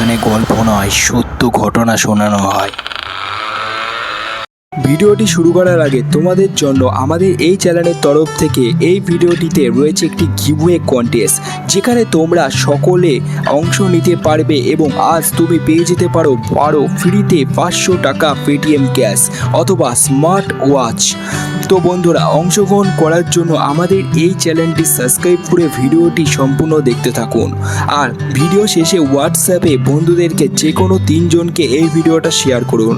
এখানে গল্প নয় সত্য ঘটনা শোনানো হয়। ভিডিওটি শুরু করার আগে তোমাদের জন্য আমাদের এই চ্যানেলের তরফ থেকে এই ভিডিওটিতে রয়েছে একটি গিভওয়ে কন্টেস্ট যেখানে তোমরা সকলে অংশ নিতে পারবে এবং আজ তুমি পেয়ে যেতে পারো পারো ফ্রিতে পাঁচশো টাকা পেটিএম ক্যাশ অথবা স্মার্ট ওয়াচ। তো বন্ধুরা, অংশগ্রহণ করার জন্য আমাদের এই চ্যানেলটি সাবস্ক্রাইব করে ভিডিওটি সম্পূর্ণ দেখতে থাকুন। আর ভিডিও শেষে হোয়াটসঅ্যাপে বন্ধুদেরকে যে কোনো তিনজনকে এই ভিডিওটা শেয়ার করুন।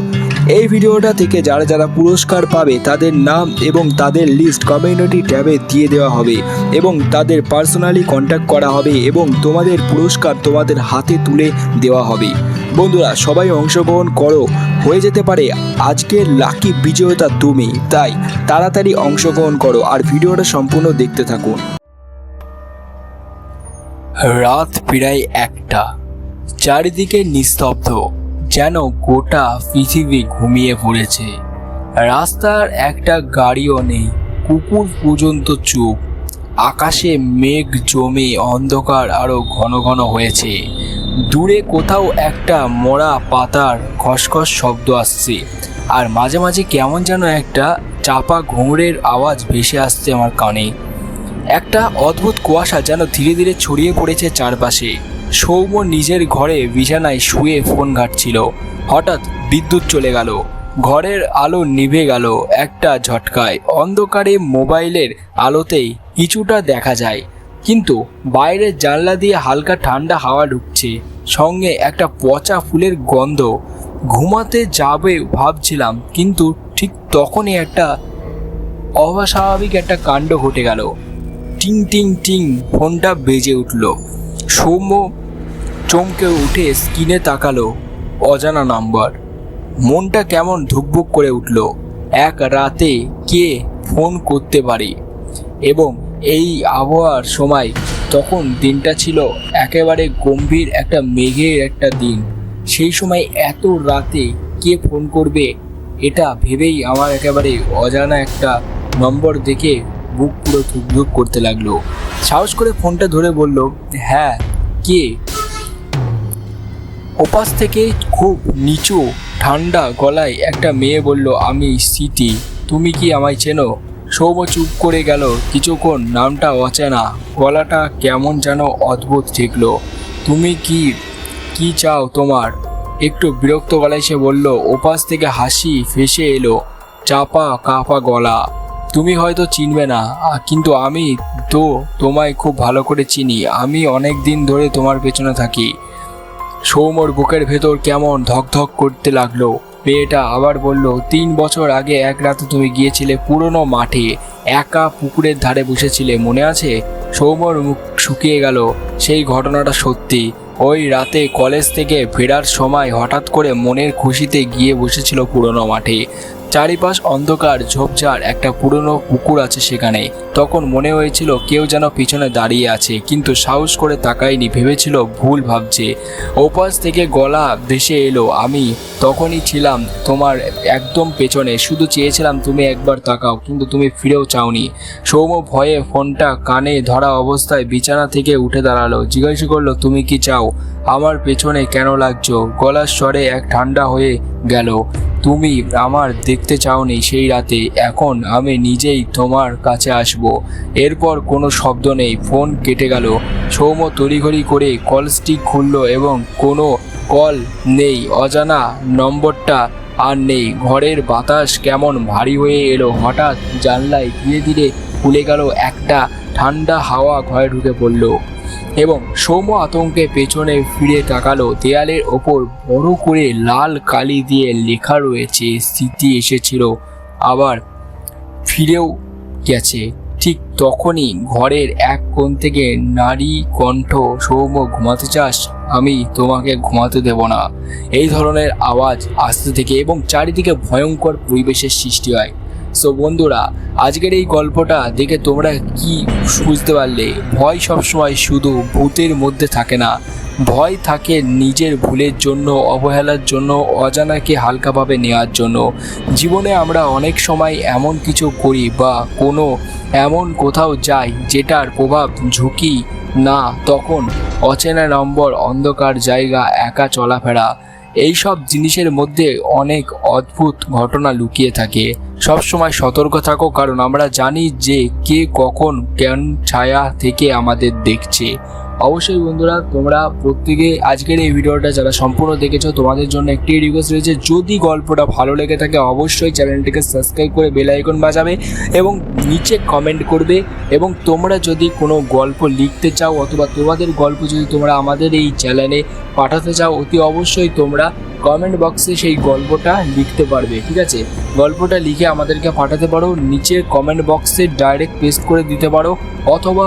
এই ভিডিওটা থেকে যারা যারা পুরস্কার পাবে, তাদের নাম এবং তাদের লিস্ট কমিউনিটি ট্যাবে দিয়ে দেওয়া হবে এবং তাদের পার্সোনালি কন্ট্যাক্ট করা হবে এবং তোমাদের পুরস্কার তোমাদের হাতে তুলে দেওয়া হবে। বন্ধুরা, সবাই অংশগ্রহণ করো। হয়ে যেতে পারে আজকের লাকি বিজয়তা তুমি। তাই তাড়াতাড়ি অংশগ্রহণ করো আর ভিডিওটা সম্পূর্ণ দেখতে থাকুন। রাত প্রায় একটা। চারিদিকে নিস্তব্ধ। যেন গোটা পৃথিবী ঘুমিয়ে পড়েছে। রাস্তার একটা গাড়িও নেই, কুকুর পর্যন্ত চুপ। আকাশে মেঘ জমে অন্ধকার আরও ঘন ঘন হয়েছে। দূরে কোথাও একটা মরা পাতার খসখস শব্দ আসছে, আর মাঝে মাঝে কেমন যেন একটা চাপা ঘুঙুরের আওয়াজ ভেসে আসছে আমার কানে। একটা অদ্ভুত কুয়াশা যেন ধীরে ধীরে ছড়িয়ে পড়েছে চারপাশে। সৌম্য নিজের ঘরে বিছানায় শুয়ে ফোন ঘাটছিল। হঠাৎ বিদ্যুৎ চলে গেল। ঘরের আলো নিভে গেল একটা ঝটকায়। অন্ধকারে মোবাইলের আলোতেই কিছুটা দেখা যায়। কিন্তু বাইরের জানলা দিয়ে হালকা ঠান্ডা হাওয়া ঢুকছে। সঙ্গে একটা পচা ফুলের গন্ধ। ঘুমাতে যাবে ভাবছিলাম, কিন্তু ঠিক তখনই একটা অস্বাভাবিক একটা কাণ্ড ঘটে গেল। টিং টিং টিং, ফোনটা বেজে উঠল। সৌম্য চমকে উঠে স্ক্রিনে তাকালো, অজানা নাম্বার। মনটা কেমন ধুকভুক করে উঠল, এক রাতে কে ফোন করতে পারে? এবং এই আবহাওয়ার সময় তখন দিনটা ছিল একেবারে গম্ভীর একটা মেঘের একটা দিন। সেই সময় এত রাতে কে ফোন করবে, এটা ভেবেই আমার একেবারে অজানা একটা নম্বর দেখে বুক পুরো ধুকধুক করতে লাগল। সাহস করে ফোনটা ধরে বলল হ্যাঁ কে? ওপাশ থেকে খুব নিচু, ঠান্ডা গলায় একটা মেয়ে বলল, আমি সিটি তুমি কি আমায় চেনো? সৌম চুপ করে গেল। কিছুক্ষণ নামটা অচেনা, গলাটা কেমন যেন অদ্ভুত ঠেকলো তুমি কি কি চাও তোমার? একটু বিরক্ত গলায় সে বলল, ওপাশ থেকে হাসি ফেসে এলো, চাপা, কাপা গলা। তুমি হয়তো চিনবে না কিন্তু আমি তো তোমায় খুব ভালো করে চিনি। আমি অনেক দিন ধরে তোমার পেছনে থাকি। সৌমর বুকের ভেতর কেমন ধকধক করতে লাগল। মেয়েটা আবার বলল, তিন বছর আগে এক রাতে তুমি গিয়েছিলে পুরনো মাঠে, একা পুকুরের ধারে বসেছিলে, মনে আছে? সৌমর মুখ শুকিয়ে গেল, সেই ঘটনাটা সত্যি। ওই রাতে কলেজ থেকে ফেরার সময় হঠাৎ করে মনের খুশিতে গিয়ে বসেছিল পুরনো মাঠে। চারিপাশ অন্ধকার, ঝোপঝাড়, একটা পুরনো পুকুর আছে সেখানে। তখন মনে হয়েছিল কেউ যেন পিছনে দাঁড়িয়ে আছে, কিন্তু সাহস করে তাকায়নি, ভেবেছিল ভুল ভাবছে। ওপাশ থেকে গলা ভেসে এলো, আমি তখনই ছিলাম তোমার একদম পেছনে, শুধু চেয়েছিলাম তুমি একবার তাকাও, কিন্তু তুমি ফিরেও চাওনি। সৌম্য ভয়ে ফোনটা কানে ধরা অবস্থায় বিছানা থেকে উঠে দাঁড়াল, জিজ্ঞাসা করল, তুমি কি চাও? আমার পেছনে কেন লাগছো? গলার স্বরে এক ঠান্ডা হয়ে গেল। তুমি আমার দেখতে চাওনি সেই রাতে। এখন আমি নিজেই তোমার কাছে আসব। এরপর কোনো শব্দ নেই। ফোন কেটে গেল। সৌম্য তড়িঘড়ি করে কল স্টিক খুললো এবং কোনো কল নেই। অজানা নম্বরটা আর নেই। ঘরের বাতাস কেমন ভারী হয়ে এলো। হঠাৎ জানলায় ধীরে ধীরে খুলে গেল একটা ঠান্ডা হাওয়া ঘরে ঢুকে পড়ল এবং সৌম্য আতঙ্কে পেছনে ফিরে তাকালো। দেয়ালের ওপর বড় করে লাল কালি দিয়ে লেখা রয়েছে, স্মৃতি এসেছিল, আবার ফিরেও গেছে। ঠিক তখনই ঘরের এক কোণ থেকে নারী কণ্ঠ, সৌম্য, ঘুমাতে চাস? আমি তোমাকে ঘুমাতে দেব না। এই ধরনের আওয়াজ আসতে থেকে এবং চারিদিকে ভয়ঙ্কর পরিবেশের সৃষ্টি হয়। সো বন্ধুরা, আজকের এই গল্পটা দেখে তোমরা কি বুঝতে পারলে? ভয় সবসময় শুধু ভূতের মধ্যে থাকে না। ভয় থাকে নিজের ভুলের জন্য, অবহেলার জন্য, অজানাকে হালকাভাবে নেওয়ার জন্য। জীবনে আমরা অনেক সময় এমন কিছু করি বা কোনো এমন কোথাও যাই যেটার প্রভাব ঝুঁকি না, তখন অচেনা নম্বর, অন্ধকার জায়গা, একা চলাফেরা এই সব জিনিসের মধ্যে অনেক অদ্ভুত ঘটনা লুকিয়ে থাকে। সবসময় সতর্ক থাকো, কারণ আমরা জানি যে কে কখন কেন ছায়া থেকে আমাদের দেখছে। অবশ্যই বন্ধুরা, তোমরা প্রত্যেকে আজকের এই ভিডিওটা যারা সম্পূর্ণ দেখেছ, তোমাদের জন্য একটি রিকোয়েস্ট রয়েছে। যদি গল্পটা ভালো লেগে থাকে, অবশ্যই চ্যানেলটিকে সাবস্ক্রাইব করে বেল আইকন বাজাবে এবং নিচে কমেন্ট করবে এবং তোমরা যদি কোনো গল্প লিখতে চাও অথবা তোমাদের গল্প যদি তোমরা আমাদের এই চ্যানেলে পাঠাতে চাও, অতি অবশ্যই তোমরা কমেন্ট বক্সে সেই গল্পটা লিখতে পারবে, ঠিক আছে? গল্পটা লিখে আমাদেরকে পাঠাতে পারো, নিচে কমেন্ট বক্সে ডাইরেক্ট পেস্ট করে দিতে পারো অথবা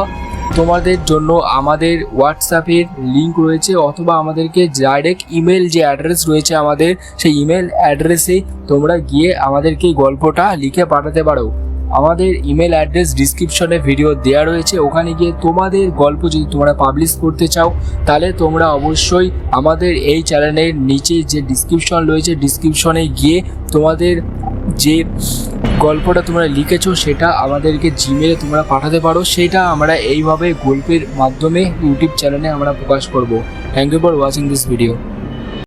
তোমাদের জন্য আমাদের হোয়াটসঅ্যাপের লিঙ্ক রয়েছে অথবা আমাদেরকে ডাইরেক্ট ইমেল যে অ্যাড্রেস রয়েছে আমাদের, সেই ইমেল অ্যাড্রেসে তোমরা গিয়ে আমাদেরকে গল্পটা লিখে পাঠাতে পারো। আমাদের ইমেল অ্যাড্রেস ডিসক্রিপশনে ভিডিও দেওয়া রয়েছে। ওখানে গিয়ে তোমাদের গল্প যদি তোমরা পাবলিশ করতে চাও, তাহলে তোমরা অবশ্যই আমাদের এই চ্যানেলের নিচে যে ডিসক্রিপশন রয়েছে ডিসক্রিপশনে গিয়ে তোমাদের যে গল্পটা তোমরা লিখেছো, সেটা আমাদেরকে জিমেলে তোমরা পাঠাতে পারো। সেটা আমরা এইভাবে গল্পের মাধ্যমে ইউটিউব চ্যানেলে আমরা প্রকাশ করব। Thank you for watching this video